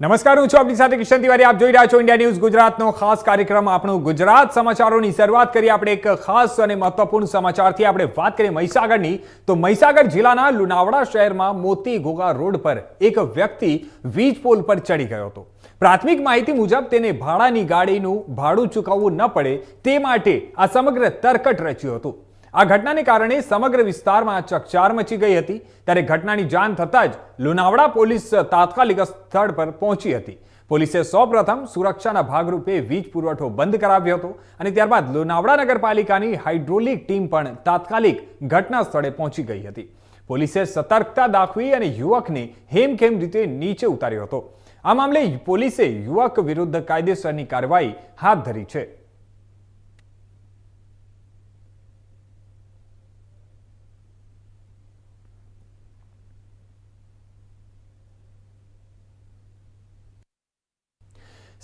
નમસ્કાર, હું છું આપની સાથે કિશન તિવારી. આપ જોઈ રહ્યા છો ઇન્ડિયા ન્યૂઝ ગુજરાતનો ખાસ કાર્યક્રમ, આપણું ગુજરાત સમાચારોની શરૂઆત કરીએ. આપણે એક ખાસ અને મહત્વપૂર્ણ સમાચારથી આપણે વાત કરીએ મહીસાગરની. તો મહીસાગર જિલ્લાના લુણાવાડા શહેરમાં મોતી ઘોઘા રોડ પર એક વ્યક્તિ વીજ પોલ પર ચડી ગયો હતો. પ્રાથમિક માહિતી મુજબ તેને ભાડાની ગાડીનું ભાડું ચૂકવવું ન પડે, તે માટે આ સમગ્ર તરકટ રચ્યું હતું. આ ઘટનાને કારણે સમગ્ર વિસ્તારમાં ચકચાર મચી ગઈ હતી. ત્યારે ઘટનાની જાણ થતાં જ લુણાવડા પોલીસ તાત્કાલિક સ્થળ પર પહોંચી હતી. પોલીસે સૌપ્રથમ સુરક્ષાના ભાગરૂપે વીજ પુરવઠો બંધ કરાવ્યો હતો અને ત્યારબાદ લુણાવડા નગરપાલિકાની હાઇડ્રોલિક ટીમ પણ તાત્કાલિક ઘટના સ્થળે પહોંચી ગઈ હતી. પોલીસે સતર્કતા દાખવી અને યુવકને હેમખેમ રીતે નીચે ઉતાર્યો હતો. આ મામલે પોલીસે યુવક વિરુદ્ધ કાયદેસરની કાર્યવાહી હાથ ધરી છે.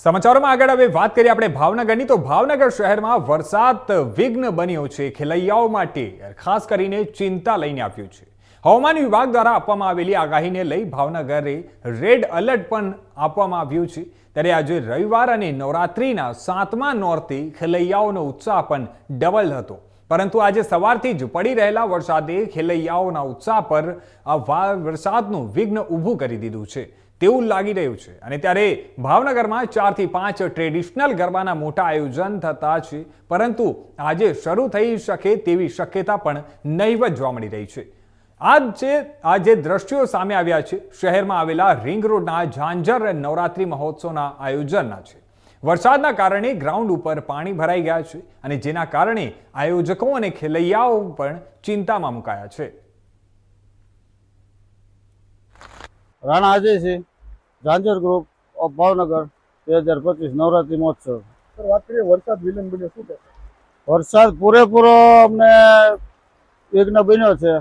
સમાચારોમાં આગળ હવે વાત કરીએ આપણે ભાવનગરની. તો ભાવનગર શહેરમાં વરસાદ વિઘ્ન બન્યો છે. ખેલૈયાઓ માટે ખાસ કરીને ચિંતા લઈને આવ્યું છે. હવામાન વિભાગ દ્વારા આપવામાં આવેલી આગાહીને લઈ ભાવનગરે રેડ એલર્ટ પણ આપવામાં આવ્યું છે. ત્યારે આજે રવિવાર અને નવરાત્રિના સાતમા નોરથી ખેલૈયાઓનો ઉત્સાહ પણ ડબલ હતો. પરંતુ આજે સવારથી જ પડી રહેલા વરસાદે ખેલૈયાઓના ઉત્સાહ પર આ વરસાદનું વિઘ્ન ઊભું કરી દીધું છે. તેવું લાગી રહ્યું છે. અને ત્યારે ભાવનગરમાં ચારથી પાંચ ટ્રેડિશનલ ગરબાના મોટા આયોજન થતા છે. પરંતુ આજે શરૂ થઈ શકે તેવી શક્યતા પણ નહીવત જોવા મળી રહી છે. આજ છે આ જે દ્રશ્યો સામે આવ્યા છે, શહેરમાં આવેલા રિંગ રોડના ઝાંઝર નવરાત્રી મહોત્સવના આયોજનના છે. વરસાદના કારણે ગ્રાઉન્ડ ઉપર પાણી ભરાઈ ગયા છે અને જેના કારણે આયોજકો અને ખેલૈયાઓ પણ ચિંતામાં મુકાયા છે. રાણા અજયસિંહ ઝાંઝર ગ્રુપ ઓફ ભાવનગર બે હજાર પચીસ નવરાત્રી મહોત્સવ. વાત કરીએ વરસાદ વિલન બન્યો શું વરસાદ પૂરેપૂરો અમને વિઘ્ન બન્યો છે.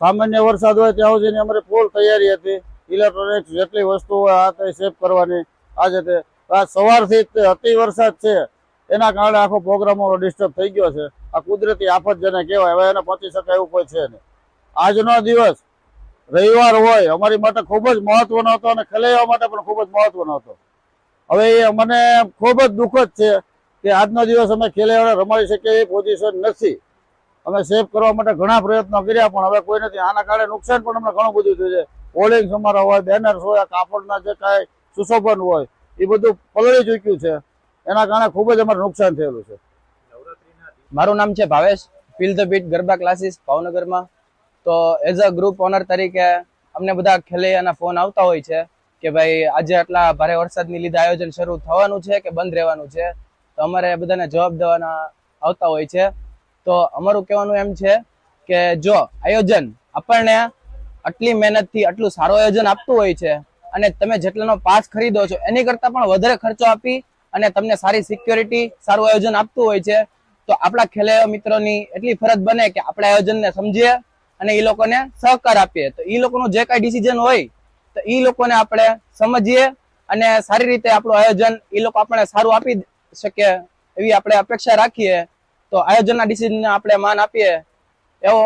સામાન્ય વરસાદ હોય ત્યાં સુધીની અમારી ફૂલ તૈયારી હતી. ઇલેક્ટ્રોનિક્સ જેટલી વસ્તુ હોય આ તે સેફ કરવાની. આજે તે આ સવારથી જ અતિ વરસાદ છે. એના કારણે આખો પ્રોગ્રામ ડિસ્ટર્બ થઈ ગયો છે. આ કુદરતી આફત જેને કહેવાય હવે એને પહોંચી શકાય એવું કોઈ છે નહીં. આજનો દિવસ રવિવાર હોય, અમારી માટે ખૂબ જ મહત્વનો હતો અને ખેલૈયાઓ માટે પણ ખૂબ જ મહત્વનો હતો. હવે એ મને ખૂબ જ દુઃખદ છે કે આજનો દિવસ અમે ખેલૈયાઓને રમાડી શકીએ એ પોઝિશન નથી. અમે સેફ કરવા માટે ઘણા પ્રયત્નો કર્યા, પણ હવે કોઈ નથી. આના કારણે નુકસાન પણ અમને ઘણું બધું થયું છે. હોર્ડિંગ્સ અમારા હોય બેનર્સ હોય કાપડના જે કાંઈ સુશોભન હોય, એ બધું પલળી ચૂક્યું છે. એના કારણે ખૂબ જ અમારે નુકસાન થયેલું છે. મારું નામ છે Bhavesh. Fill the beat garba classes ભાવનગરમાં. તો એઝ અ ગ્રુપ ઓનર તરીકે અમને બધા ખેલૈયાના ફોન આવતા હોય છે કે ભાઈ આજે આટલા ભારે વરસાદની લીધે આયોજન શરૂ થવાનું છે કે બંધ રહેવાનું છે? તો અમારે બધાને જવાબ દેવાના આવતા હોય છે. તો અમારું કહેવાનું એમ છે કે જો આયોજન આપણને આટલી મહેનતથી આટલું સારું આયોજન આપતું હોય છે અને તમે જેટલાનો પાસ ખરીદો છો, એની કરતાં પણ વધારે ખર્ચો આપી અને તમને સારી સિક્યોરિટી સારું આયોજન આપતું હોય છે, તો આપણા ખેલૈયા મિત્રોની એટલી ફરજ બને કે આપણા આયોજનને સમજીએ અને એ લોકોને સહકાર આપીએ. તો એ લોકોનું જે કાંઈ ડિસિઝન હોય, તો એ લોકોને આપણે સમજીએ અને સારી રીતે આપણું આયોજન એ લોકો આપણે સારું આપી શકે એવી આપણે અપેક્ષા રાખીએ. તો આયોજનના ડિસિઝનને આપણે માન આપીએ એવો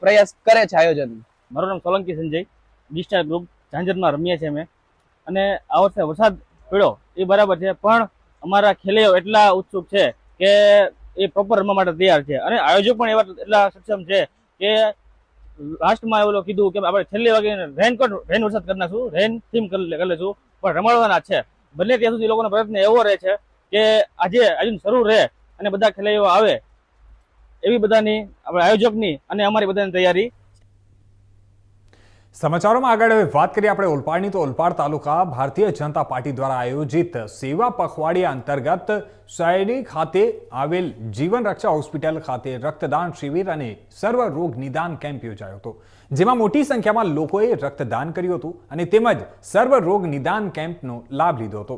પ્રયાસ કરે છે આયોજન. મારું નામ સોલંકી સંજય ડિસ્ટાર ગ્રુપ, ઝાંઝરમાં રમીએ છીએ અમે. અને આ વર્ષે વરસાદ પડ્યો, એ બરાબર છે, પણ અમારા ખેલૈયો એટલા ઉત્સુક છે કે એ પ્રોપર રમવા માટે તૈયાર છે. અને આયોજક પણ એવા એટલા સક્ષમ છે કે લાસ્ટમાં એવું કીધું કે આપણે છેલ્લી વાગે રેનકોટ રેન વરસાદ કરી નાખશું રેન થીમ કરી લેશું. પણ રમાડવાના છે. બંને ત્યાં સુધી લોકોનો પ્રયત્ન એવો રહે છે કે આજે હજુ શરૂ રહે અને બધા ખેલાડીઓ આવે. એવી બધાની, આપણે આયોજકની અને અમારી બધાની તૈયારી સમાચારોમાં આગળ હવે વાત કરીએ આપણે ઓલપાડની. તો ઓલપાડ તાલુકા ભારતીય જનતા પાર્ટી દ્વારા આયોજિત સેવા પખવાડિયા અંતર્ગત સૈની ખાતે આવેલ જીવન રક્ષા હોસ્પિટલ ખાતે રક્તદાન શિબિર અને સર્વ રોગ નિદાન કેમ્પ યોજાયો હતો. જેમાં મોટી સંખ્યામાં લોકોએ રક્તદાન કર્યું હતું અને તેમજ સર્વ રોગ નિદાન કેમ્પનો લાભ લીધો હતો.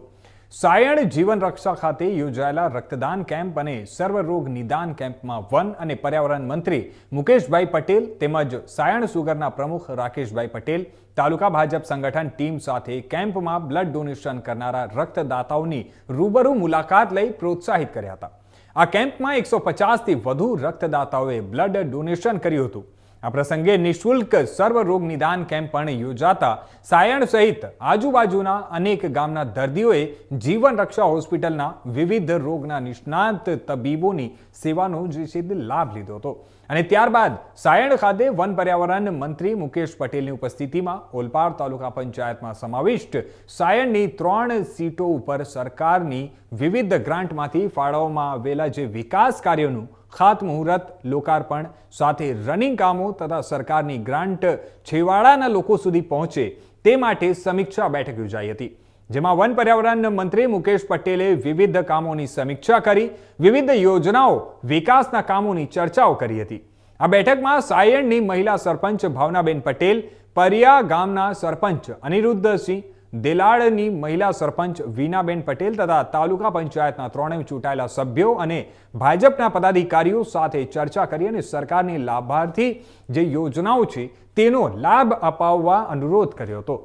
સાયણ જીવન રક્ષા ખાતે યોજાયેલા રક્તદાન કેમ્પ અને સર્વરોગ નિદાન કેમ્પમાં વન અને પર્યાવરણ મંત્રી મુકેશભાઈ પટેલ તેમજ સાયણ સુગરના પ્રમુખ રાકેશભાઈ પટેલ, તાલુકા ભાજપ સંગઠન ટીમ સાથે કેમ્પમાં બ્લડ ડોનેશન કરનારા રક્તદાતાઓની રૂબરૂ મુલાકાત લઈ પ્રોત્સાહિત કર્યા હતા. આ કેમ્પમાં એકસો પચાસથી વધુ રક્તદાતાઓએ બ્લડ ડોનેશન કર્યું હતું. આ પ્રસંગે નિઃશુલ્ક સર્વરોગ નિદાન કેમ્પ પણ યોજાતા સાયણ સહિત આજુબાજુના અનેક ગામના દર્દીઓએ જીવન રક્ષા હોસ્પિટલના વિવિધ રોગના નિષ્ણાત તબીબોની સેવાનો જે છે લાભ લીધો હતો. અને ત્યારબાદ સાયણ ખાતે વન પર્યાવરણ મંત્રી મુકેશ પટેલની ઉપસ્થિતિમાં ઓલપાડ તાલુકા પંચાયતમાં સમાવિષ્ટ સાયણની ત્રણ સીટો ઉપર સરકારની વિવિધ ગ્રાન્ટમાંથી ફાળવવામાં આવેલા જે વિકાસ કાર્યોનું ખાતમુહૂર્ત લોકાર્પણ, સાથે રનિંગ કામો તથા સરકારની ગ્રાન્ટ છેવાડાના લોકો સુધી પહોંચે તે માટે સમીક્ષા બેઠક યોજાઈ હતી. જેમાં વન પર્યાવરણ મંત્રી મુકેશ પટેલે વિવિધ કામોની સમીક્ષા કરી, વિવિધ યોજનાઓ, વિકાસના કામોની ચર્ચાઓ કરી હતી. આ બેઠકમાં સાયણની મહિલા સરપંચ ભાવનાબેન પટેલ, પરિયા ગામના સરપંચ અનિરુદ્ધસિંહ દેલાડની મહિલા સરપંચ વીનાબેન પટેલ તથા તાલુકા પંચાયતના ત્રણેય ચૂંટાયેલા સભ્યો અને ભાજપના પદાધિકારીઓ સાથે ચર્ચા કરી અને સરકારની લાભાર્થી જે યોજનાઓ છે તેનો લાભ અપાવવા અનુરોધ કર્યો હતો.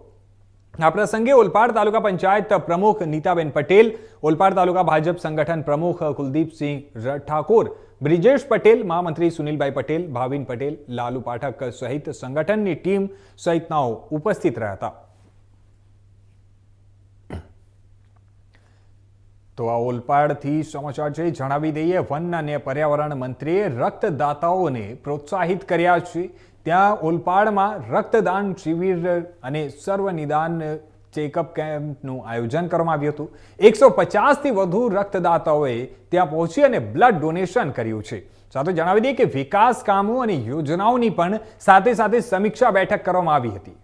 આ પ્રસંગે ઓલપાડ તાલુકા પંચાયત પ્રમુખ નીતાબેન પટેલ, ઓલપાડ તાલુકા ભાજપ સંગઠન પ્રમુખ કુલદીપસિંહ ઠાકોર, બ્રિજેશ પટેલ, મહામંત્રી સુનિલભાઈ પટેલ, ભાવિન પટેલ, લાલુ પાઠક સહિત સંગઠનની ટીમ સહિતનાઓ ઉપસ્થિત રહ્યા હતા. તો આ ઓલપાડથી સમાચાર છે, જણાવી દઈએ, વન અને પર્યાવરણ મંત્રીએ રક્તદાતાઓને પ્રોત્સાહિત કર્યા છે. ત્યાં ઓલપાડમાં રક્તદાન શિબિર અને સર્વનિદાન ચેકઅપ કેમ્પનું આયોજન કરવામાં આવ્યું હતું. એકસો પચાસથી વધુ રક્તદાતાઓએ ત્યાં પહોંચી અને બ્લડ ડોનેશન કર્યું છે. સાથે જણાવી દઈએ કે વિકાસ કામો અને યોજનાઓની પણ સાથે સાથે સમીક્ષા બેઠક કરવામાં આવી હતી.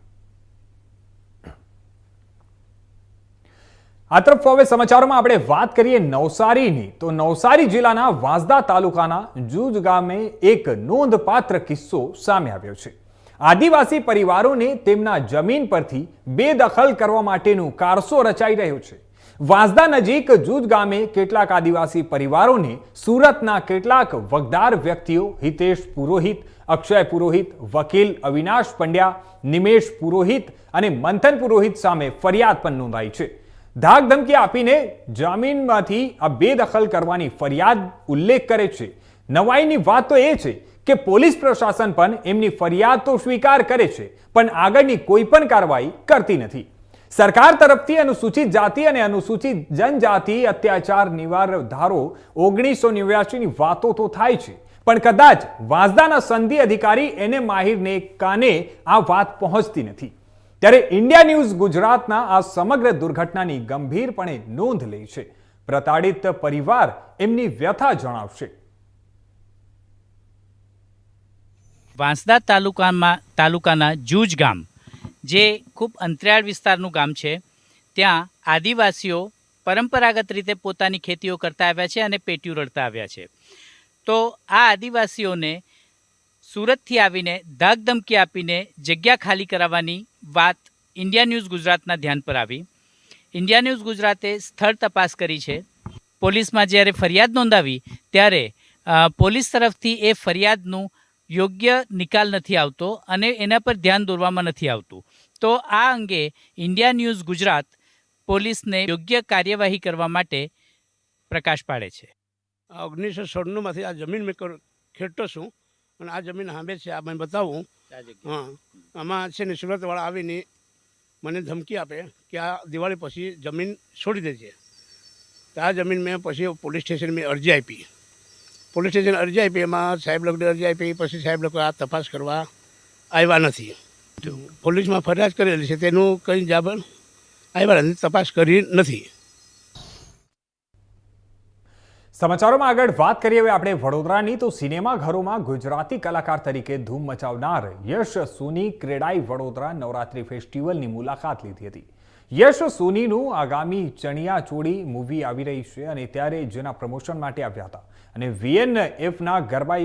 આ તરફ હવે સમાચારોમાં આપણે વાત કરીએ નવસારીની. તો નવસારી જિલ્લાના વાંસદા તાલુકાના જૂજ ગામે એક નોંધપાત્ર કિસ્સો સામે આવ્યો છે. આદિવાસી પરિવારોને તેમના જમીન પરથી બેદખલ કરવા માટેનું કારસો રચાઈ રહ્યો છે. વાંસદા નજીક જૂજ ગામે કેટલાક આદિવાસી પરિવારોને સુરતના કેટલાક વગદાર વ્યક્તિઓ હિતેશ પુરોહિત, અક્ષય પુરોહિત, વકીલ અવિનાશ પંડ્યા, નિમેશ પુરોહિત અને મંથન પુરોહિત સામે ફરિયાદ પણ નોંધાઈ છે. ધાક ધમકી આપીને જામીનમાંથી આ બેદખલ કરવાની ફરિયાદ ઉલ્લેખ કરે છે. નવાઈની વાત તો એ છે કે પોલીસ પ્રશાસન પણ એમની ફરિયાદ તો સ્વીકાર કરે છે, પણ આગળની કોઈ પણ કાર્યવાહી કરતી નથી. સરકાર તરફથી અનુસૂચિત જાતિ અને અનુસૂચિત જનજાતિ અત્યાચાર નિવાર ધારો ઓગણીસો નેવ્યાસીની વાતો તો થાય છે, પણ કદાચ વાંસદાના સંધિ અધિકારી એને માહિરને કાને આ વાત પહોંચતી નથી. ત્યારે ઇન્ડિયા ન્યૂઝ ગુજરાતના આ સમગ્ર દુર્ઘટનાની ગંભીરપણે નોંધ લે છે. પ્રતાડિત પરિવાર એમની વ્યથા જણાવશે. વાંસદા તાલુકામાં તાલુકાના જૂજ ગામ, જે ખૂબ અંતરિયાળ વિસ્તારનું ગામ છે, ત્યાં આદિવાસીઓ પરંપરાગત રીતે પોતાની ખેતીઓ કરતા આવ્યા છે અને પેટીઓ રડતા આવ્યા છે. તો આ આદિવાસીઓને સુરતથી આવીને ધાકધમકી આપીને જગ્યા ખાલી કરાવવાની વાત ઇન્ડિયા ન્યૂઝ ગુજરાતના ધ્યાન પર આવી. ઇન્ડિયા ન્યૂઝ ગુજરાતે સ્થળ તપાસ કરી છે. પોલીસમાં જ્યારે ફરિયાદ નોંધાવી, ત્યારે પોલીસ તરફથી એ ફરિયાદનું યોગ્ય નિકાલ નથી આવતો અને એના પર ધ્યાન દોરવામાં નથી આવતું. તો આ અંગે ઇન્ડિયા ન્યૂઝ ગુજરાત પોલીસને યોગ્ય કાર્યવાહી કરવા માટે પ્રકાશ પાડે છે. ઓગણીસો સોળનુંમાંથી આ જમીન મેં ખેડતો છું. અને આ જમીન હાંભે છે, આ મેં બતાવું. હા. આમાં છે ને સુરતવાળા આવીને મને ધમકી આપે કે આ દિવાળી પછી જમીન છોડી દેજે. તો આ જમીન મેં પછી પોલીસ સ્ટેશન મેં અરજી આપી. પોલીસ સ્ટેશન અરજી આપી એમાં સાહેબ લોકોને અરજી આપી પછી સાહેબ લોકો આ તપાસ કરવા આવ્યા નથી. તો પોલીસમાં ફરિયાદ કરેલી છે તેનું કંઈ જાબર આવ્યા નથી તપાસ કરી નથી. સમાચારોમાં આગળ વાત કરીએ હવે આપણે વડોદરાની, તો સિનેમાઘરોમાં ગુજરાતી કલાકાર તરીકે ધૂમ મચાવનાર યશ સોની ક્રેડાઈ વડોદરા નવરાત્રી ફેસ્ટિવલની મુલાકાત લીધી હતી. યશ સોનીનું આગામી ચણિયા ચોળી મૂવી આવી રહી છે અને ત્યારે જેના પ્રમોશન માટે આવ્યા હતા. અને વીએનએફના ગરબા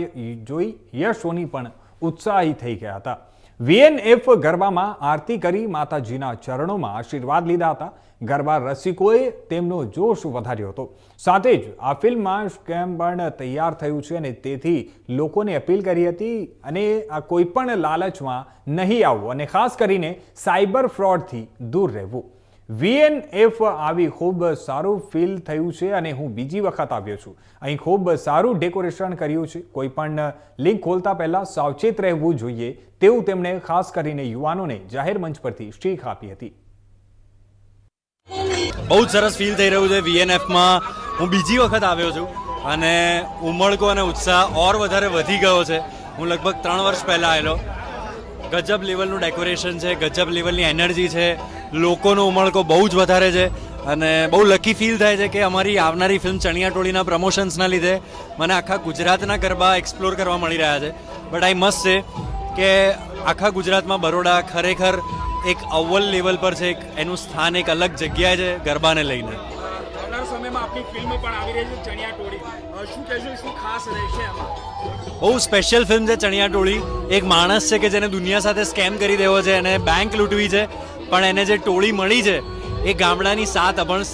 જોઈ યશ સોની પણ ઉત્સાહી થઈ ગયા હતા. વીએનએફ ગરબામાં આરતી કરી માતાજીના ચરણોમાં આશીર્વાદ લીધા હતા ગરબા રસિકોએ તેમનો જોશ વધાર્યો હતો. સાથે જ આ ફિલ્મમાં સ્કેમ પણ તૈયાર થયું છે અને તેથી લોકોને અપીલ કરી હતી અને આ કોઈ પણ લાલચમાં નહીં આવવું અને ખાસ કરીને સાયબર ફ્રોડથી દૂર રહેવું. વીએનએફ આવી ખૂબ સારું ફીલ થયું છે અને હું બીજી વખત આવ્યો છું. અહીં ખૂબ સારું ડેકોરેશન કર્યું છે. કોઈ પણ લિંક ખોલતા પહેલાં સાવચેત રહેવું જોઈએ તેવું તેમણે ખાસ કરીને યુવાનોને જાહેર મંચ પરથી શીખ આપી હતી. બહુ જ સરસ ફીલ થઈ રહ્યું છે વીએનએફમાં હું બીજી વખત આવ્યો છું અને ઉમળકો અને ઉત્સાહ ઓર વધારે વધી ગયો છે. હું લગભગ ત્રણ વર્ષ પહેલાં આવેલો. ગજબ લેવલનું ડેકોરેશન છે, ગજબ લેવલની એનર્જી છે. લોકોનો ઉમળકો બહુ જ વધારે છે અને બહુ લકી ફીલ થાય છે કે અમારી આવનારી ફિલ્મ ચણિયા ટોળીના પ્રમોશન્સના લીધે મને આખા ગુજરાતના ગરબા એક્સપ્લોર કરવા મળી રહ્યા છે. બટ આઈ મસ્ટ છે કે આખા ગુજરાતમાં બરોડા ખરેખર એક અવ્વલ લેવલ પર છે એક એનું સ્થાન એક અલગ જગ્યાએ છે ગરબાને લઈને. આવનાર સમયમાં આપણી ફિલ્મ પણ આવી રહી છે ચણિયા ટોળી. શું કહેશો શું ખાસ રહેશે બહુ સ્પેશિયલ ફિલ્મ છે ચણિયા ટોળી. એક માણસ છે કે જેને દુનિયા સાથે સ્કેમ કરી દેવો છે એને બેંક લૂંટવી છે પણ એને જે ટોળી મળી છે એ ગામડાની સાત અભણ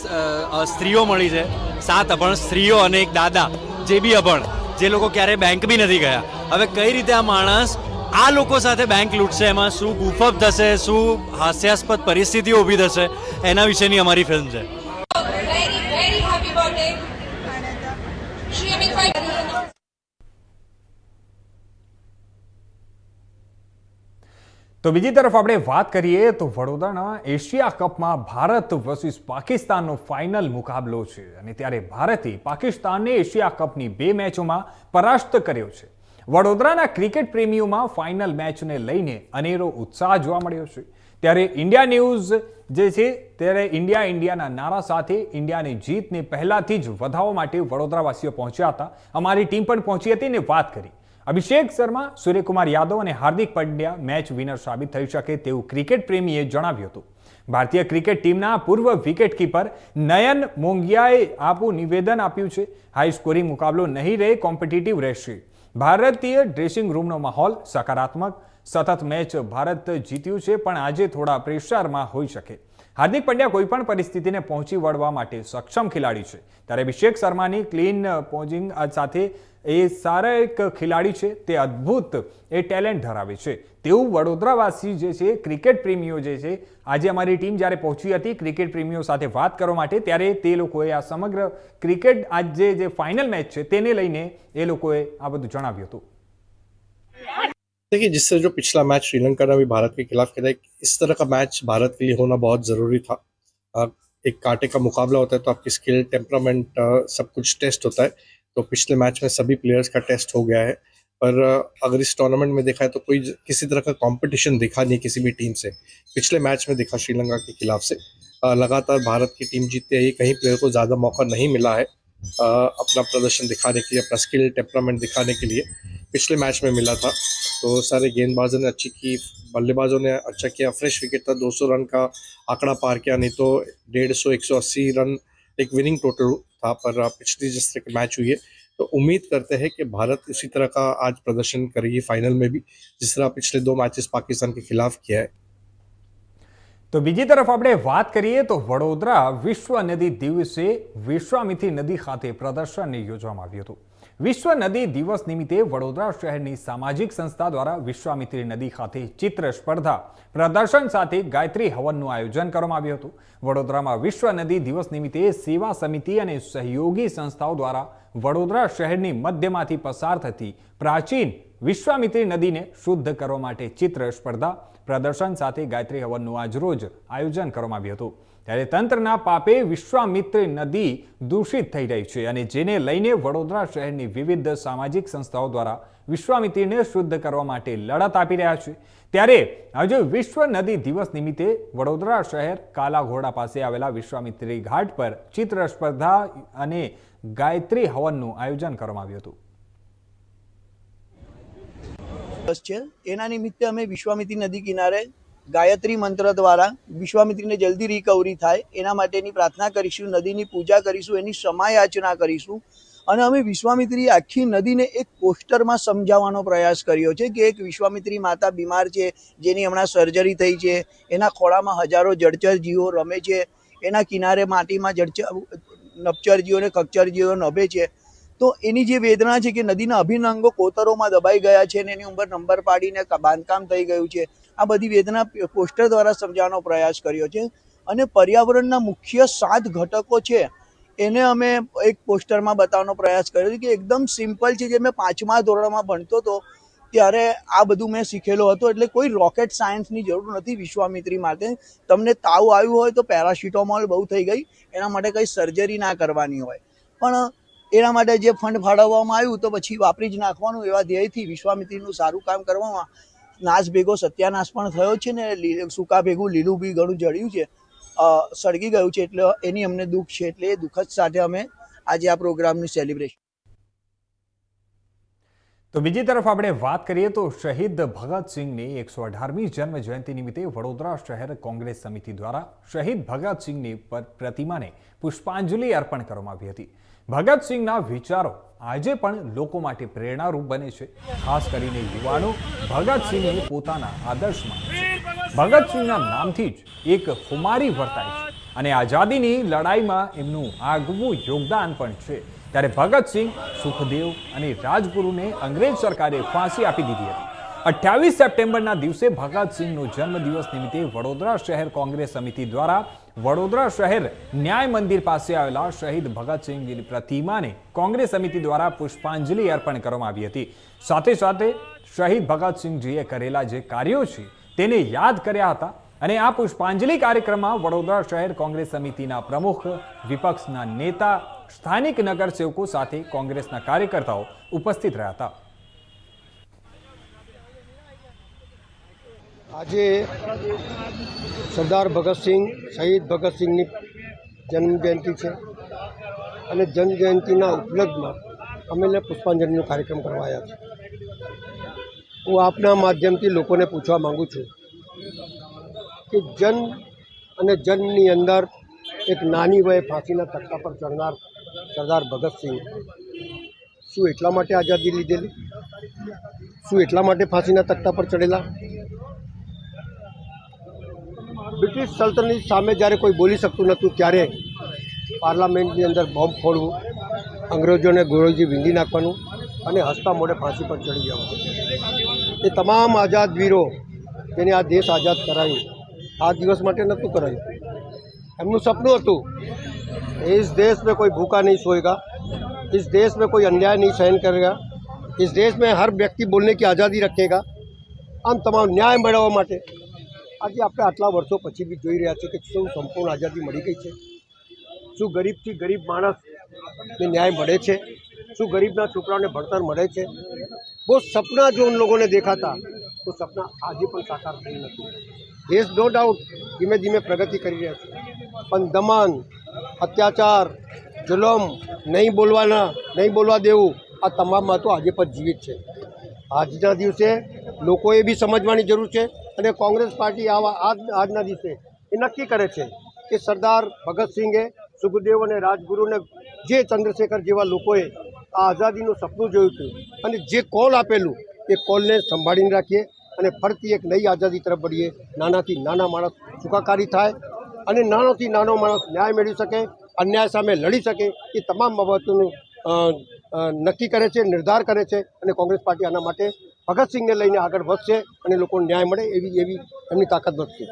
સ્ત્રીઓ મળી છે. સાત અભણ સ્ત્રીઓ અને એક દાદા જે બી અભણ જે લોકો ક્યારેય બેંક બી નથી ગયા. હવે કઈ રીતે આ માણસ આ લોકો સાથે બેંક લૂંટશે, એમાં શું ગુફઅપ થશે, શું હાસ્યાસ્પદ પરિસ્થિતિઓ ઊભી થશે, એના વિશેની અમારી ફિલ્મ છે. તો બીજી તરફ આપણે વાત કરીએ તો વડોદરાના એશિયા કપમાં ભારત વર્સિસ પાકિસ્તાનનો ફાઇનલ મુકાબલો છે અને ત્યારે ભારતે પાકિસ્તાનને એશિયા કપની બે મેચોમાં પરાસ્ત કર્યો છે વડોદરાના ક્રિકેટ પ્રેમીઓમાં ફાઇનલ મેચને લઈને અનેરો ઉત્સાહ જોવા મળ્યો છે. ત્યારે ઇન્ડિયા ન્યૂઝ જે છે ત્યારે ઇન્ડિયા ઇન્ડિયાના નારા સાથે ઇન્ડિયાની જીતને પહેલાથી જ વધાવવા માટે વડોદરાવાસીઓ પહોંચ્યા હતા. અમારી ટીમ પણ પહોંચી હતી અને વાત કરી. અભિષેક શર્મા, સૂર્યકુમાર યાદવ અને હાર્દિક પંડ્યા મેચ વિનર સાબિત થઈ શકે તેવું ક્રિકેટ પ્રેમીએ જણાવ્યું હતું. ભારતીય ક્રિકેટ ટીમના પૂર્વ વિકેટકીપર નયન મોંગિયાએ આપું નિવેદન આપ્યું છે. હાઈ સ્કોરિંગ મુકાબલો નહીં રહે કોમ્પિટિટિવ રહેશે. ભારતીય ડ્રેસિંગ રૂમનો માહોલ સકારાત્મક. સતત મેચ ભારત જીત્યું છે, પણ આજે થોડા પ્રેશરમાં હોઈ શકે. હાર્દિક પંડ્યા કોઈપણ પરિસ્થિતિને પહોંચી વળવા માટે સક્ષમ ખેલાડી છે. ત્યારે અભિષેક શર્માની ક્લીન પોઝિંગ સાથે એ સારા એક ખેલાડી છે. તે અદ્ભુત એ ટેલેન્ટ ધરાવે છે. તેવું વડોદરાવાસી જે છે, ક્રિકેટ પ્રેમીઓ જે છે, આજે અમારી ટીમ જ્યારે પહોંચી હતી ક્રિકેટ પ્રેમીઓ સાથે વાત કરવા માટે, ત્યારે તે લોકોએ આ સમગ્ર ક્રિકેટ આજે જે ફાઇનલ મેચ છે, તેને લઈને એ લોકોએ આ બધું જણાવ્યું હતું. देखिए, जिससे जो पिछला मैच श्रीलंका ने अभी भारत के खिलाफ खेला इस तरह का मैच भारत के लिए होना बहुत ज़रूरी था। एक कांटे का मुकाबला होता है तो आपकी स्किल टेम्परामेंट सब कुछ टेस्ट होता है। तो पिछले मैच में सभी प्लेयर्स का टेस्ट हो गया है। पर अगर इस टूर्नामेंट में देखा है तो कोई किसी तरह का कंपटीशन दिखा नहीं किसी भी टीम से। पिछले मैच में दिखा श्रीलंका के खिलाफ से। लगातार भारत की टीम जीतती आई कहीं प्लेयर को ज़्यादा मौका नहीं मिला है अपना प्रदर्शन दिखाने के लिए, अपना स्किल टेम्परामेंट दिखाने के लिए। पिछले मैच में मिला था तो सारे गेंदबाजों ने अच्छी की बल्लेबाजों ने अच्छा किया फ्रेश विकेट था 200 रन का आंकड़ा पार किया नहीं तो डेढ़ सौ एक सौ अस्सी रन एक विनिंग टोटल था पर पिछली जिस तरह की मैच हुई है तो उम्मीद करते हैं कि भारत इसी तरह का आज प्रदर्शन करेगी फाइनल में भी जिस तरह पिछले दो मैचेस पाकिस्तान के खिलाफ किया है તો બીજી તરફ આપણે વાત કરીએ તો વડોદરા વિશ્વ નદી દિવસે વિશ્વામિત્રી નદી ખાતે પ્રદર્શન યોજવામાં આવ્યું હતું વિશ્વ નદી દિવસ નિમિત્તે વડોદરા શહેરની સામાજિક સંસ્થા દ્વારા વિશ્વામિત્રી નદી ખાતે ચિત્ર સ્પર્ધા પ્રદર્શન સાથે ગાયત્રી હવનનું આયોજન કરવામાં આવ્યું હતું. વડોદરામાં વિશ્વ નદી દિવસ નિમિત્તે સેવા સમિતિ અને સહયોગી સંસ્થાઓ દ્વારા વડોદરા શહેરની મધ્યમાંથી પસાર થતી પ્રાચીન વિશ્વામિત્રી નદીને શુદ્ધ કરવા માટે ચિત્ર સ્પર્ધા પ્રદર્શન સાથે ગાયત્રી હવનનું આજરોજ આયોજન કરવામાં આવ્યું હતું. ત્યારે તંત્રના પાપે વિશ્વામિત્રી નદી દૂષિત થઈ રહી છે અને જેને લઈને વડોદરા શહેરની વિવિધ સામાજિક સંસ્થાઓ દ્વારા વિશ્વામિત્રીને શુદ્ધ કરવા માટે લડત આપી રહ્યા છે. ત્યારે આજે વિશ્વ નદી દિવસ નિમિત્તે વડોદરા શહેર કાલા ઘોડા પાસે આવેલા વિશ્વામિત્રી ઘાટ પર ચિત્ર સ્પર્ધા અને ગાયત્રી હવનનું આયોજન કરવામાં આવ્યું હતું. છે. એના નિમિત્તે અમે વિશ્વામિત્રી નદી કિનારે ગાયત્રી મંત્ર દ્વારા વિશ્વામિત્રીને જલ્દી રિકવરી થાય. એના માટેની પ્રાર્થના કરીશું, નદીની પૂજા કરીશું, એની સમાયાચના કરીશું અને અમે વિશ્વામિત્રી આખી નદીને એક પોસ્ટરમાં સમજાવવાનો પ્રયાસ કર્યો છે કે એક વિશ્વામિત્રી માતા બીમાર છે, જેની હમણાં સર્જરી થઈ છે, એના ખોળામાં હજારો જળચર જીવો રમે છે, એના કિનારે માટીમાં જળચર નપચર જીવો અને જીવો નભે છે. તો એની જે વેદના છે કે નદીના અભિન્ન અંગો કોતરોમાં દબાઈ ગયા છે અને એની ઉપર નંબર પાડીને બાંધકામ થઈ ગયું છે આ બધી વેદના પોસ્ટર દ્વારા સમજાવવાનો પ્રયાસ કર્યો છે. અને પર્યાવરણના મુખ્ય સાત ઘટકો છે. એને અમે એક પોસ્ટરમાં બતાવવાનો પ્રયાસ કર્યો છે કે એકદમ સિમ્પલ છે. જે મેં પાંચમા ધોરણમાં ભણતો હતો, ત્યારે આ બધું મેં શીખેલો હતો. એટલે કોઈ રોકેટ સાયન્સની જરૂર નથી વિશ્વામિત્રી માટે. તમને તાવ આવ્યું હોય તો પેરાસિટામોલ બહુ થઈ ગઈ. એના માટે કંઈ સર્જરી ના કરવાની હોય. પણ એના માટે જે ફંડ ફાળવવામાં આવ્યું તો પછી વાપરી જ નાખવાનું એવા ધ્યેયથી વિશ્વામિત્રીનું સારું કામ કરવામાં નાશ ભેગો સત્યાનાશ પણ થયો છે ને સૂકા ભેગું લીલું બી ઘણું જળ્યું છે સળગી ગયું છે, એટલે એની અમને દુઃખ છે, એટલે એ દુઃખદ સાથે અમે આજે આ પ્રોગ્રામની સેલિબ્રેશન તો બીજી તરફ આપણે વાત કરીએ તો શહીદ ભગતસિંહની એકસો અઢારમી જન્મ જયંતિ નિમિત્તે વડોદરા શહેર કોંગ્રેસ સમિતિ દ્વારા શહીદ ભગતસિંહની પ્રતિમાને પુષ્પાંજલિ અર્પણ કરવામાં આવી હતી. ભગતસિંહના વિચારો આજે પણ લોકો માટે પ્રેરણારૂપ બને છે. ખાસ કરીને યુવાનો ભગતસિંહને પોતાના આદર્શમાં ભગતસિંહના નામથી જ એક ખુમારી વર્તાય છે અને આઝાદીની લડાઈમાં એમનું આગવું યોગદાન પણ છે. ત્યારે ભગતસિંહ સુખદેવ અને રાજગુરુને અંગ્રેજ સરકારે ફાંસી આપી દીધી હતી. અઠ્યાવીસ સપ્ટેમ્બરના દિવસે ભગતસિંહનો જન્મદિવસ નિમિત્તે વડોદરા શહેર કોંગ્રેસ સમિતિ દ્વારા વડોદરા શહેર ન્યાય મંદિર પાસે આવેલા શહીદ ભગતસિંહની પ્રતિમાને કોંગ્રેસ સમિતિ દ્વારા પુષ્પાંજલિ અર્પણ કરવામાં આવી હતી. સાથે સાથે શહીદ ભગતસિંહજીએ કરેલા જે કાર્યો છે તેને યાદ કર્યા હતા અને આ પુષ્પાંજલિ કાર્યક્રમમાં વડોદરા શહેર કોંગ્રેસ સમિતિના પ્રમુખ, વિપક્ષના નેતા, સ્થાનિક નગરસેવકો સાથે કોંગ્રેસના કાર્યકર્તાઓ ઉપસ્થિત રહ્યા હતા. આજે સરદાર ભગતસિંહ શહીદ ભગતસિંહની જન્મજયંતિ છે. અને જન્મજયંતિના ઉપલબ્ધમાં અમે લે પુષ્પાંજલિનો કાર્યક્રમ કરવાયા છે. હું આપના માધ્યમથી લોકોને પૂછવા માગું છું કે જન્મ અને જન્મની અંદર એક નાની વયે ફાંસીના તખ્તા પર ચડનાર સરદાર ભગતસિંહ શું એટલા માટે આઝાદી લીધેલી? શું એટલા માટે ફાંસીના તખ્તા પર ચડેલા? બ્રિટિશ સલ્તનની સામે જ્યારે કોઈ બોલી શકતું નહોતું ત્યારે પાર્લામેન્ટની અંદર બોમ્બ ફોડવું અંગ્રેજોને ગોળોજી વીંધી નાખવાનું અને હસતા મોઢે ફાંસી પર ચડી જવાનું એ તમામ આઝાદ વીરો જેને આ દેશ આઝાદ કરાયું આ દિવસ માટે નહોતું કરાયું એમનું સપનું હતું इस देश में कोई भूखा नहीं सोएगा इस देश में कोई अन्याय नहीं सहन करेगा इस देश में हर व्यक्ति बोलने की आज़ादी रखेगा આમ તમામ ન્યાય મેળવવા માટે આજે આપણે આટલા વર્ષો પછી બી જોઈ રહ્યા છીએ કે શું સંપૂર્ણ આઝાદી મળી ગઈ છે. શું ગરીબથી ગરીબ માણસને ન્યાય મળે છે? શું ગરીબના છોકરાઓને ભણતર મળે છે? બહુ સપના જો લોકોને દેખાતા, તો સપના આજે પણ સાકાર થઈ નથી. દેશ નો ડાઉટ ધીમે ધીમે પ્રગતિ કરી રહ્યા છે. પણ દમન, અત્યાચાર, જુલમ, નહીં બોલવાના, નહીં બોલવા દેવું, આ તમામમાં તો આજે પણ જીવિત છે. આજના દિવસે લોકોએ બી સમજવાની જરૂર છે અને કોંગ્રેસ પાર્ટી આવા આજ આજના દિવસે એ નક્કી કરે છે કે સરદાર ભગતસિંહે સુખદેવ અને રાજગુરુને જે ચંદ્રશેખર જેવા લોકોએ આ આઝાદીનું સપનું જોયું હતું અને જે કોલ આપેલું એ કોલને સંભાળીને રાખીએ અને ફરતી એક નવી આઝાદી તરફ વળીએ. નાનાથી નાના માણસ સુખાકારી થાય અને નાનોથી નાનો માણસ ન્યાય મેળવી શકે, અન્યાય સામે લડી શકે એ તમામ બાબતોનું નક્કી કરે છે, નિર્ધાર કરે છે અને કોંગ્રેસ પાર્ટી આના માટે ભગતસિંહને લઈને આગળ વધશે અને લોકોને ન્યાય મળે એવી એવી એમની તાકાત વધશે.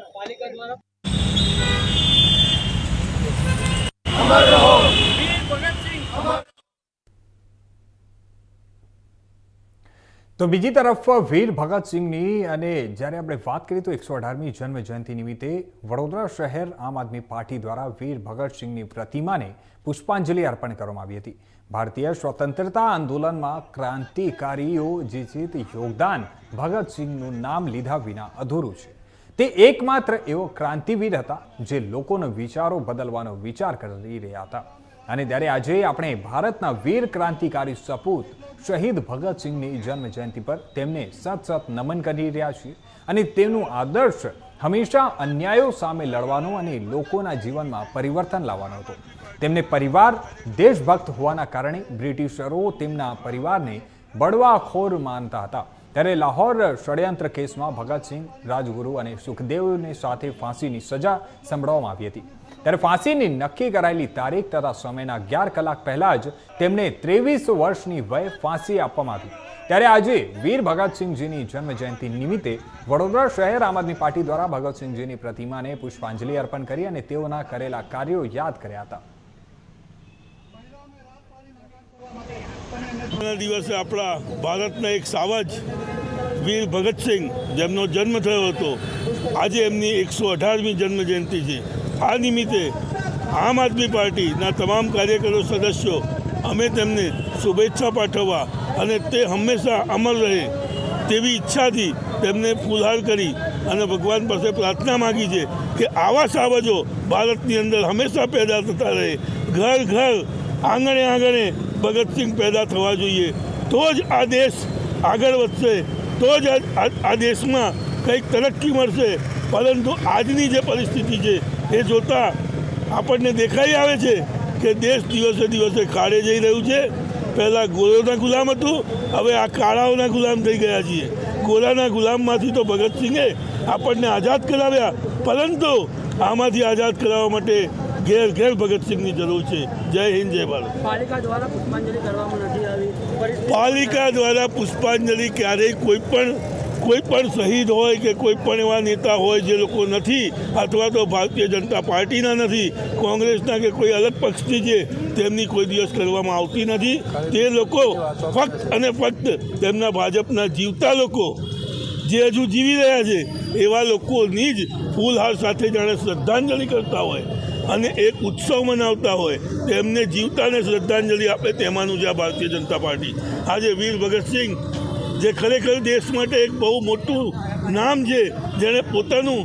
તો બીજી તરફ વીર ભગતસિંહની અને જ્યારે આપણે વાત કરીએ તો એકસો અઢારમી જન્મ જયંતિ નિમિત્તે વડોદરા શહેર આમ આદમી પાર્ટી દ્વારા વીર ભગતસિંહની પ્રતિમાને પુષ્પાંજલિ અર્પણ કરવામાં આવી હતી. ભારતીય સ્વતંત્રતા આંદોલનમાં ક્રાંતિકારીઓ જે છે તે યોગદાન ભગતસિંહનું નામ લીધા વિના અધૂરું છે. તે એકમાત્ર એવો ક્રાંતિવીર હતા જે લોકોના વિચારો બદલવાનો વિચાર કરી રહ્યા હતા. અને ત્યારે આજે આપણે ભારતના વીર ક્રાંતિકારી સપૂત શહીદ ભગતસિંહની જન્મ જયંતિ પર તેમને સત સત નમન કરી રહ્યા છીએ અને તેમનું આદર્શ હંમેશા અન્યાયો સામે લડવાનો અને લોકોના જીવનમાં પરિવર્તન લાવવાનો હતો. તેમને પરિવાર દેશભક્ત હોવાના કારણે બ્રિટિશરો તેમના પરિવારને બળવાખોર માનતા હતા. ત્યારે લાહોર ષડયંત્ર કેસમાં ભગતસિંહ, રાજગુરુ અને સુખદેવને સાથે ફાંસીની સજા સંભળાવવામાં આવી હતી. ત્યારે ફાંસીની નક્કી કરાયેલી તારીખ તથા સમયના અગિયાર કલાક પહેલા જ તેમને ત્રેવીસ વર્ષની વય ફાંસી આપવામાં આવી. ત્યારે આજે વીર ભગતસિંહજીની જન્મ જયંતિ નિમિત્તે વડોદરા શહેર આમ આદમી પાર્ટી દ્વારા ભગતસિંહજીની પ્રતિમાને પુષ્પાંજલિ અર્પણ કરી અને તેઓના કરેલા કાર્યો યાદ કર્યા હતા. દિવસે આપણા ભારતના એક સાવજ વીર ભગતસિંહ જેમનો જન્મ થયો હતો, આજે એમની એકસો અઢારમી જન્મ જયંતિ છે. આ નિમિત્તે આમ આદમી પાર્ટીના તમામ કાર્યકરો સદસ્યો, અમે તેમને શુભેચ્છા પાઠવવા અને તે હંમેશા અમર રહે તેવી ઈચ્છાથી તેમને ફૂલહાર કરી અને ભગવાન પાસે પ્રાર્થના માગી છે કે આવા સાવજો ભારતની અંદર હંમેશા પેદા થતા રહે. ઘર ઘર આંગણે આંગણે ભગતસિંહ પેદા થવા જોઈએ. તો જ આ દેશ આગળ વધશે. તો જ આ- દેશમાં કંઈક તરક્કી મળશે. પરંતુ આજની જે પરિસ્થિતિ છે, એ જોતાં આપણને દેખાઈ આવે છે કે દેશ દિવસે દિવસે કાળે જઈ રહ્યું છે. પહેલાં ગોળોના ગુલામ હતું, હવે આ કાળાઓના ગુલામ થઈ ગયા છીએ. ગોરાના ગુલામમાંથી તો ભગતસિંહે આપણને આઝાદ કરાવ્યા. પરંતુ આમાંથી આઝાદ કરાવવા માટે ઘેર ઘેર ભગતસિંહની જરૂર છે. જય હિન્દ જય ભારત. પાલિકા દ્વારા પુષ્પાંજલિ કરવામાં નથી આવી. પાલિકા દ્વારા પુષ્પાંજલિ ક્યારેય કોઈ પણ કોઈ પણ શહીદ હોય કે કોઈ પણ એવા નેતા હોય જે લોકો નથી અથવા તો ભારતીય જનતા પાર્ટીના નથી કોંગ્રેસના કે કોઈ અલગ પક્ષની છે તેમની કોઈ દિવસ કરવામાં આવતી નથી તે લોકો ફક્ત અને ફક્ત તેમના ભાજપના જીવતા લોકો જે હજુ જીવી રહ્યા છે એવા લોકોની જ ફૂલહાર સાથે જાણે શ્રદ્ધાંજલિ કરતા હોય. અને એક ઉત્સવ મનાવતા હોય, તેમને જીવતાને શ્રદ્ધાંજલિ આપે તેમાંનું છે આ ભારતીય જનતા પાર્ટી. આજે વીર ભગતસિંહ જે ખરેખર દેશ માટે એક બહુ મોટું નામ છે, જેણે પોતાનું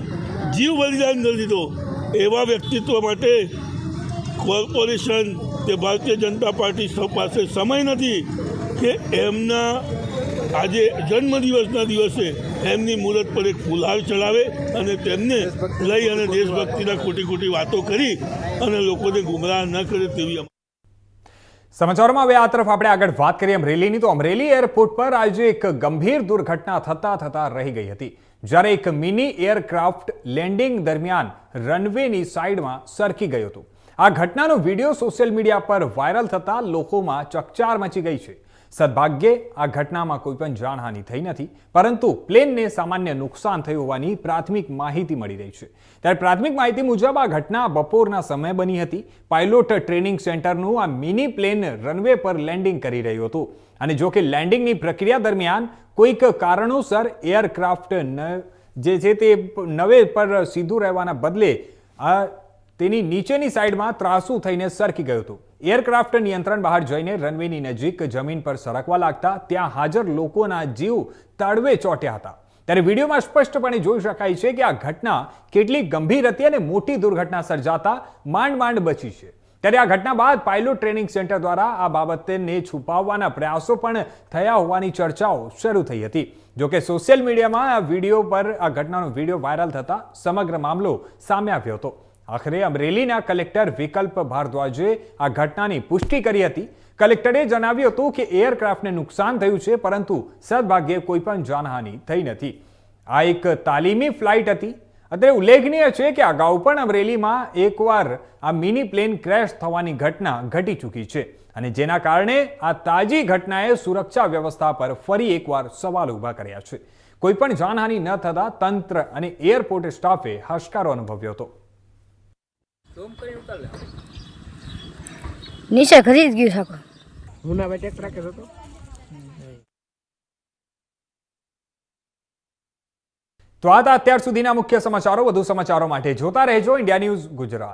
જીવ બલિદાન કરી દીધો, એવા વ્યક્તિત્વ માટે કોર્પોરેશન કે ભારતીય જનતા પાર્ટી સૌ પાસે સમય નથી કે એમના આજે જન્મદિવસના દિવસે એમની મુહૂર્ત પર એક ફુલહાર ચડાવે અને તેમને લઈ અને દેશભક્તિના ખોટી ખોટી વાતો કરી અને લોકોને ગુમરાહ ન કરે તેવી સમાચારોમાં હવે આ તરફ આપણે આગળ વાત કરીએ અમરેલીની. તો અમરેલી એરપોર્ટ પર આજે એક ગંભીર દુર્ઘટના થતા થતા રહી ગઈ હતી. જ્યારે એક મિની એરક્રાફ્ટ લેન્ડિંગ દરમિયાન રનવેની સાઈડમાં સરકી ગયું હતું. આ ઘટનાનો વીડિયો સોશિયલ મીડિયા પર વાયરલ થતા લોકોમાં ચકચાર મચી ગઈ છે. સદભાગ્યે આ ઘટનામાં કોઈ પણ જાનહાનિ થઈ નથી, પરંતુ પ્લેનને સામાન્ય નુકસાન થયું હોવાની પ્રાથમિક માહિતી મળી રહી છે. ત્યારે પ્રાથમિક માહિતી મુજબ આ ઘટના બપોરના સમયે બની હતી. પાયલોટ ટ્રેનિંગ સેન્ટરનું આ મિની પ્લેન રનવે પર લેન્ડિંગ કરી રહ્યું હતું. અને જો કે લેન્ડિંગની પ્રક્રિયા દરમિયાન કોઈક કારણોસર એરક્રાફ્ટ જે છે તે નવે પર સીધું રહેવાના બદલે, આ તેની નીચેની સાઈડમાં ત્રાસુ થઈને સરકી ગયું હતું. એરક્રાફ્ટ નિયંત્રણ બહાર જઈને રનવેની નજીક જમીન પર સરકવા લાગતા ત્યાં હાજર લોકોના જીવ તળવે ચોટ્યા હતા. ત્યારે વિડીયોમાં સ્પષ્ટપણે જોઈ શકાય છે કે આ ઘટના કેટલી ગંભીર હતી અને મોટી દુર્ઘટના સર્જાતા માંડ માંડ બચી છે. ત્યારે આ ઘટના બાદ પાયલોટ ટ્રેનિંગ સેન્ટર દ્વારા આ બાબતને છુપાવવાના પ્રયાસો પણ થયા હોવાની ચર્ચાઓ શરૂ થઈ હતી. જોકે સોશિયલ મીડિયામાં આ વીડિયો પર આ ઘટનાનો વીડિયો વાયરલ થતા સમગ્ર મામલો સામે આવ્યો હતો. આખરે અમરેલીના કલેક્ટર વિકલ્પ ભારદ્વાજે આ ઘટનાની પુષ્ટિ કરી હતી. કલેક્ટરે જણાવ્યું હતું કે એરક્રાફ્ટને નુકસાન થયું છે, પરંતુ સદભાગ્યે કોઈ પણ જાનહાનિ થઈ નથી. આ એક તાલીમી ફ્લાઇટ હતી. અત્યારે ઉલ્લેખનીય છે કે અગાઉ પણ અમરેલીમાં એકવાર આ મિની પ્લેન ક્રેશ થવાની ઘટના ઘટી ચૂકી છે અને જેના કારણે આ તાજી ઘટનાએ સુરક્ષા વ્યવસ્થા પર ફરી એકવાર સવાલ ઊભા કર્યા છે. કોઈ પણ જાનહાનિ ન થતા તંત્ર અને એરપોર્ટ સ્ટાફે હશકારો અનુભવ્યો હતો. નીચે ખરીદ ગયું શકો તો? આ હતા અત્યાર સુધીના મુખ્ય સમાચારો વધુ સમાચારો માટે જોતા રહેજો. India news Gujarat.